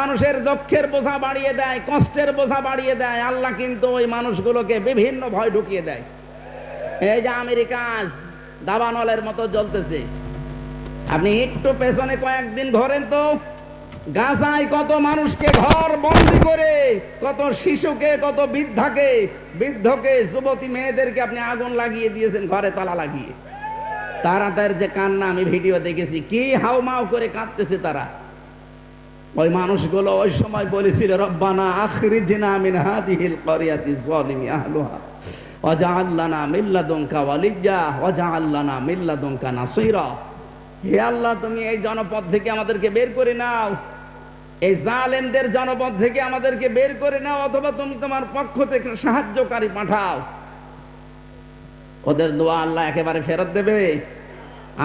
মানুষের দুঃখের বোঝা বাড়িয়ে দেয়, কষ্টের বোঝা বাড়িয়ে দেয়, আল্লাহ কিন্তু ওই মানুষগুলোকে বিভিন্ন ভয় ঢুকিয়ে দেয়। এই যে আমেরিকা আজ দাবানলের মতো জ্বলতেছে। আপনি একটু পেছনে কয়েকদিন ঘোরেন তো, গাজায় কত মানুষকে ঘর বন্দি করে, কত শিশুকে, কত বৃদ্ধাকে, বৃদ্ধকে, যুবতী মেয়েদেরকে আপনি আগুন লাগিয়ে দিয়েছেন, ঘরে তালা লাগিয়ে। তারা তার যে কান্না, আমি ভিডিও দেখেছি, কি হাউমাউ করে কাঁদতেছে তারা। ওই মানুষগুলো ওই সময় বলেছিল, রব্বানা আখরিজনা মিন হাদিহিল ক্বরিয়াতি যালিমি আহলুহা, ওয়াজআল লানা মিন লাদুনকা ওয়ালিয়্যা ওয়াজআল লানা মিন লাদুনকা নাসীরা। হে আল্লাহ, তুমি এই জনপদ থেকে আমাদেরকে বের করে নাও। এই জালেমদের জনপদ থেকে আমাদেরকে বের করে নাও, অথবা তুমি তোমার পক্ষ থেকে সাহায্যকারী পাঠাও। ওদের দোয়া আল্লাহ একেবারে ফেরত দেবে।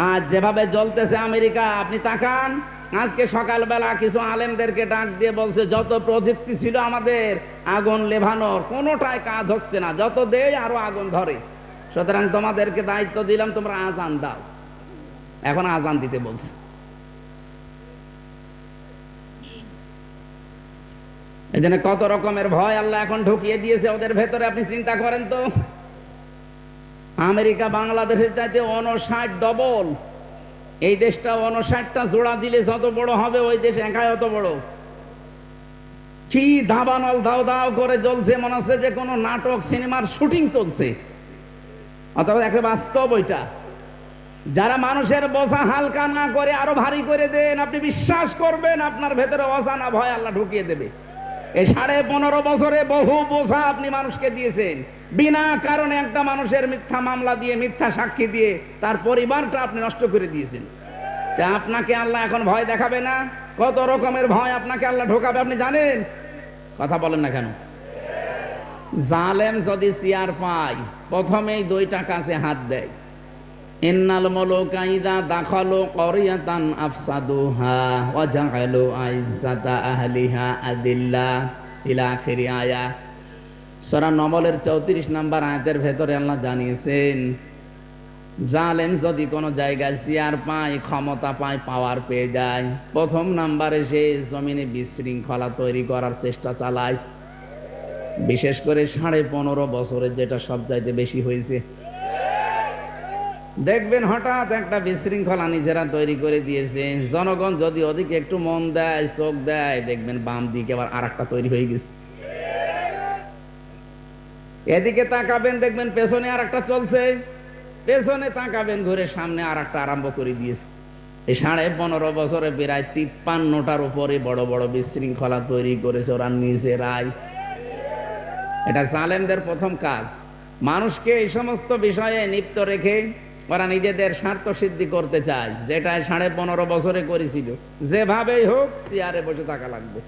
আজ যেভাবে জ্বলতেছে আমেরিকা, আপনি তাকান। আজকে সকালবেলা কিছু আলেমদেরকে ডাক দিয়ে বলছে, যত প্রযুক্তি ছিল আমাদের, আগুন লেভানোর কোনোটাই কাজ হচ্ছে না। যত দেয় আরও আগুন ধরে। সুতরাং তোমাদেরকে দায়িত্ব দিলাম, তোমরা আজান দাও। এখন আজান দিতে বলছে। এই জন্য কত রকমের ভয় আল্লাহ এখন ঢুকিয়ে দিয়েছে, ওদের ভেতরে আপনি চিন্তা করেন তো। আমেরিকা, বাংলাদেশের চাইতে অনষাট ডবল এই দেশটা অনষাটটা জোড়া দিলে যত বড় হবে, ওই দেশ একাই অত বড়। কি দাবানল দাও দাও করে জ্বলছে, মনে হচ্ছে যে কোনো নাটক, সিনেমার শুটিং চলছে। অথবা একটা বাস্তব ওইটা। যারা মানুষের বোঝা হালকা না করে আরও ভারী করে দেন, আপনি বিশ্বাস করবেন আপনার ভেতরে অজানা ভয় আল্লাহ ঢুকিয়ে দেবে। এই সাড়ে পনেরো বছরে বহু বোঝা আপনি মানুষকে দিয়েছেন। বিনা কারণে একটা মানুষের মিথ্যা মামলা দিয়ে, মিথ্যা সাক্ষী দিয়ে তার পরিবারটা আপনি নষ্ট করে দিয়েছেন। আপনাকে আল্লাহ এখন ভয় দেখাবে না? কত রকমের ভয় আপনাকে আল্লাহ ঢোকাবে, আপনি জানেন? কথা বলেন না কেন? জালেম যদি চেয়ার পায়, প্রথমেই দুইটা কাছে হাত দেয়। ইন্নাল মুলুকা ইযা দাখালু ক্বরিয়াতান আফসাদুহা ওয়া জাআলু আইজ্জাতা আহলিহা আদিল্লা। ইলা আখিরি আয়া। সূরা নমলের 34 নাম্বার আয়াতের ভেতরে আল্লাহ জানিয়েছেন, জালেম যদি কোনো জায়গায় চেয়ার পায়, ক্ষমতা পায় পাওয়ার পেয়ে যায়, প্রথম নাম্বারে সে জমিনে বিশৃঙ্খলা তৈরি করার চেষ্টা চালায়। বিশেষ করে সাড়ে পনেরো বছরের যেটা সব চাইতে বেশি হয়েছে। দেখবেন হঠাৎ একটা বিশৃঙ্খলা নিজেরা তৈরি করে দিয়েছে। জনগণ যদি ওদিকে একটু মন দেয়, চোখ দেয়, দেখবেন বাম দিকে আবার আর একটা তৈরি হয়ে গেছে। এদিকে তাকাবেন, দেখবেন পেছনে আর একটা চলছে। পেছনে তাকাবেন, ঘুরে সামনে আর একটা আরম্ভ করে দিয়েছে। এই সাড়ে পনেরো বছরে প্রায় তিপ্পান্নটার উপরে বড় বড় বিশৃঙ্খলা তৈরি করেছে ওরা নিজেরাই। এটা জালেমদের প্রথম কাজ। মানুষকে এই সমস্ত বিষয়ে নিপ্ত রেখে ওরা নিজেদের স্বার্থ সিদ্ধি করতে চায়, যেটা সাড়ে পনেরো বছরে করেছিল। যেভাবেই হোক, চেয়ারে বসে থাকা লাগবে।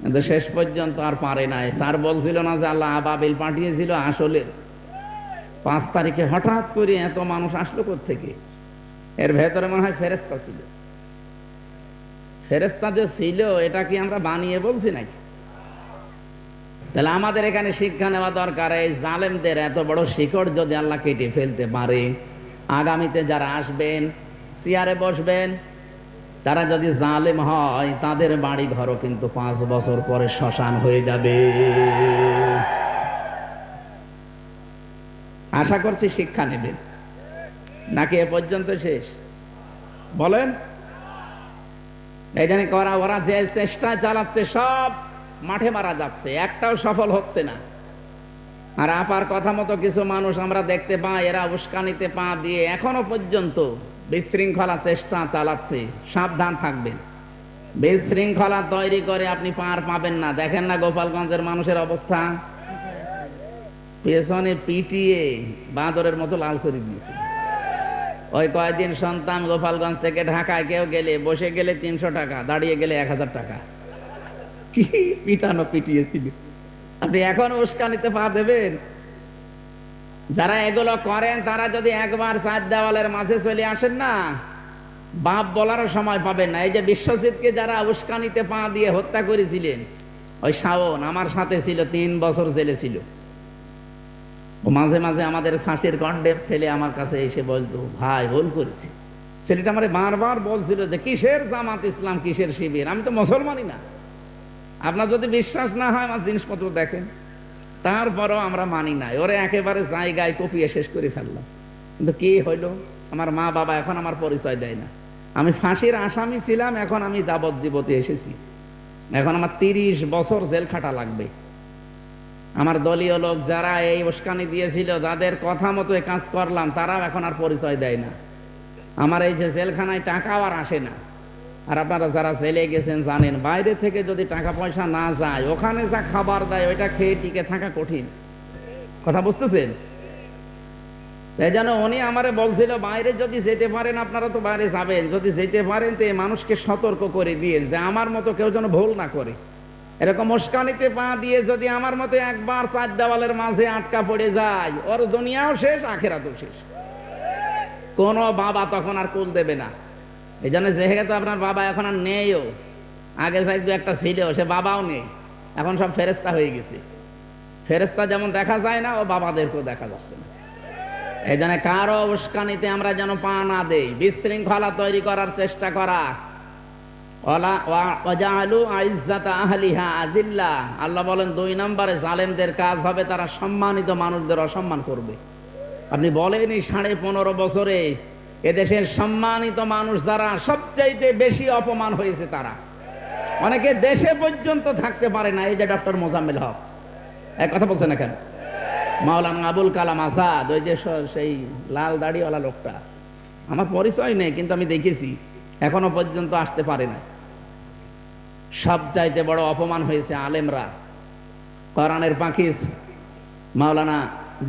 কিন্তু শেষ পর্যন্ত আর পারে নাই। স্যার বলছিল না যে আল্লাহ আবাবিল পাঠিয়েছিল আসলে পাঁচ তারিখে হঠাৎ করে এত মানুষ আসলো থেকে এর ভেতরে মনে হয় ফেরেস্তা ছিল। ফেরেস্তা যে ছিল, এটা কি আমরা বানিয়ে বলছি নাকি? তাহলে আমাদের এখানে শিক্ষা নেওয়া দরকার, এই জালেমদের এত বড় শিকড় যদি আল্লাহ কেটে ফেলতে পারে। আগামীতে যারা আসবেন, চেয়ারে বসবেন, তারা যদি জালেম হয়, তাদের বাড়ি ঘরও কিন্তু পাঁচ বছর পরে শ্মশান হয়ে যাবে। আশা করছি শিক্ষা নেবেন। নাকি এ পর্যন্ত শেষ? বলেন। এই জন্য করা, ওরা যে চেষ্টা চালাচ্ছে সব মাঠে মারা যাচ্ছে, একটাও সফল হচ্ছে না। আর আপার কথা মতো কিছু মানুষ আমরা দেখতে পাই, এরা উস্কানিতে পা দিয়ে এখনও পর্যন্ত বিশৃঙ্খলা চেষ্টা চালাচ্ছে, সাবধান থাকবেন। বিশৃঙ্খলা তৈরি করে আপনি পার পাবেন না। দেখেন না গোপালগঞ্জের মানুষের অবস্থা। পেছনে পিটিয়ে বাঁদরের মতো লাল করে দিয়েছে। ওই কয়েকদিন সন্তান গোপালগঞ্জ থেকে ঢাকায় কেউ গেলে, বসে গেলে তিনশো টাকা, দাঁড়িয়ে গেলে এক হাজার টাকা। কি পিটানো পিটিয়েছিল? আপনি এখন উস্কানিতে পা দেবেন? যারা এগুলো করেন, তারা যদি একবার চার দেওয়ালের মাঝে চলে আসেন না, বাপ বলারও সময় পাবেন না। এই যে বিশ্বজিৎকে যারা উস্কানিতে পা দিয়ে হত্যা করেছিলেন, ওই শাওন আমার সাথে ছিল, তিন বছর জেলে ছিল। মাঝে মাঝে আমাদের ফাঁসির গন্ডের ছেলে আমার কাছে এসে বলতো, ভাই, ভুল করেছি। ছেলেটা আমার বারবার বলছিল যে, কিসের জামাত ইসলাম? কিসের শিবির? আমি তো মুসলমানই না। আপনার যদি বিশ্বাস না হয় আমার জিনিসপত্র দেখেন। তারপরও আমরা মানি নাই। ওরে একেবারে জায়গায় কপিয়ে শেষ করে ফেললাম। কিন্তু কি হইল? আমার মা বাবা এখন আমার পরিচয় দেয় না। আমি ফাঁসির আসামি ছিলাম, এখন আমি যাবত জীবতে এসেছি। এখন আমার তিরিশ বছর জেল খাটা লাগবে। আমার দলীয় লোক যারা এই উস্কানি দিয়েছিল, যাদের কথা মতো কাজ করলাম, তারাও এখন আর পরিচয় দেয় না। আমার এই যে জেলখানায় টাকাও আর আসে না। আর আপনারা যারা জেলে গেছেন জানেন, বাইরে থেকে যদি টাকা পয়সা না যায়, ওখানে যা খাবার দেয়, ওইটা খেয়ে টিকে থাকা কঠিন। কথা বুঝতেছেন? এই জন্য উনি আমারে বলছিল, বাইরে যদি যেতে পারেন, আপনারা তো বাইরে যাবেন। যদি যেতে পারেন, তো এই মানুষকে সতর্ক করে দিয়ে যে আমার মতো কেউ যেন ভুল না করে। এরকম উস্কানিতে পা দিয়ে যদি আমার মতো একবার চার দেওয়ালের মাঝে আটকা পড়ে যায়, ওর দুনিয়াও শেষ, আখেরাতও শেষ। কোনো বাবা তখন আর কুল দেবে না। এই জন্য যেহেতু আপনার বাবা এখন আর নেইও আগে সাইড একটা ছিল, সে বাবাও নেই। এখন সব ফেরেস্তা হয়ে গেছে। ফেরেস্তা যেমন দেখা যায় না, ও বাবাদেরকেও দেখা যাচ্ছে না। এই জন্য কারও উস্কানিতে আমরা যেন পা না দেই, বিশৃঙ্খলা তৈরি করার চেষ্টা করা। আল্লাহ বলেন, দুই নম্বরে জালেমদের কাজ হবে, তারা সম্মানিত মানুষদের অসম্মান করবে। আপনি বলেনি সাড়ে পনেরো বছরে এদেশের সম্মানিত মানুষ যারা সবচাইতে বেশি অপমান হয়েছে তারা। অনেকে দেশে পর্যন্ত থাকতে পারে না, এই যে ডক্টর মোজাম্মেল হক। এক কথা বলছে না কেন? মাওলানা আবুল কালাম আসাদ ওই যে সেই লাল দাড়িওয়ালা লোকটা। আমার পরিচয় নেই, কিন্তু আমি দেখেছি, এখনও পর্যন্ত আসতে পারে না সব চাইতে বড় অপমান হয়েছে আলেমরা। কোরআনের পাখিস, মাওলানা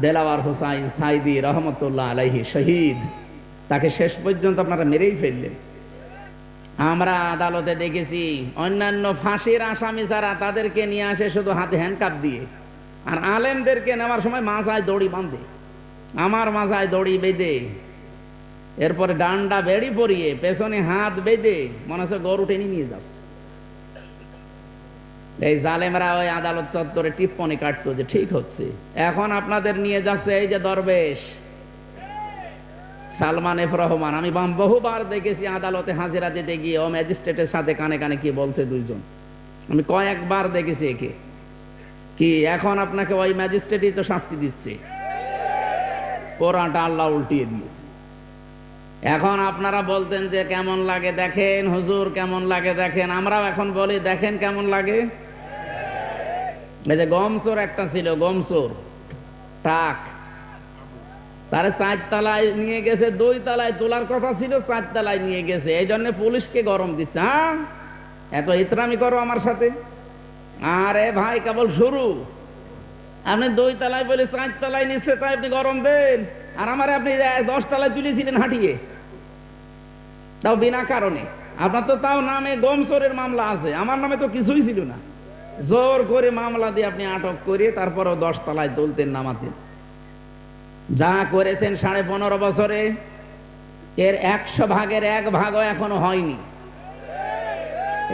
দেলাওয়ার হোসাইন সাইদি রহমতুল্লাহ আলাইহি, শহীদ। তাকে শেষ পর্যন্ত আপনারা মেরেই ফেললেন। আমরা আদালতে দেখেছি, অন্যান্য ফাঁসির আসামি যারা তাদেরকে নিয়ে আসে শুধু হাতে হ্যান্ডকাপ দিয়ে। আর আলেমদেরকে নেওয়ার সময় মাজায় দড়ি বাঁধে। আমার মাজায় দড়ি বেঁধে, এরপরে ডান্ডা বেড়ি পরিয়ে পেছনে হাত বেঁধে মনে হচ্ছে গরু টেনে নিয়ে যাচ্ছে। এই জালেমরা ওই আদালত চত্বরে টিপ্পনি কাটতো যে, ঠিক হচ্ছে। এখন আপনাদের নিয়ে যাচ্ছে এই যে দরবেশ। সালমান এফ রহমান, আমি বহুবার দেখেছি আদালতে হাজিরা দিতে গিয়ে, ও ম্যাজিস্ট্রেটের সাথে কানে কানে কি বলছে দুইজন। আমি কয়েকবার দেখেছি একে। কি, এখন আপনাকে ওই ম্যাজিস্ট্রেটই তো শাস্তি দিচ্ছে। কোরআনটা আল্লাহ উল্টিয়ে দিয়েছে। এখন আপনারা বলতেন যে কেমন লাগে, দেখেন হুজুর কেমন লাগে, দেখেন। আমরাও এখন বলি, দেখেন কেমন লাগে। এই যে গমচোর একটা ছিল গমচোর টাক তারে চার তালায় নিয়ে গেছে, দুই তালায় তোলার কথা ছিল, চার তালায় নিয়ে গেছে। এই জন্য পুলিশকে গরম দিচ্ছে হ্যাঁ এত ইতরামি করো আমার সাথে। আরে ভাই, কেবল শুরু। আপনি দুই তালায় বলে চার তালায় নিচ্ছে, তাই আপনি গরম দেন। আর আমার আপনি দশ তালায় তুলেছিলেন হাঁটিয়ে। তাও বিনা কারণে। আপনার তো তাও নামে গমসরের মামলা আছে। আমার নামে তো কিছুই ছিল না। জোর করে মামলা দিয়ে আপনি আটক করে তারপরেও দশ তালায় তুলতেন, নামাতেন। যা করেছেন সাড়ে পনেরো বছরে, এর একশো ভাগের এক ভাগও এখনও হয়নি।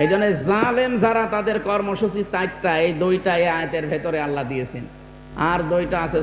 এই জন্য জালেম যারা, তাদের কর্মসূচি চারটা, এই দুইটা আয়তের ভেতরে আল্লাহ দিয়েছেন। আর দুইটা আছে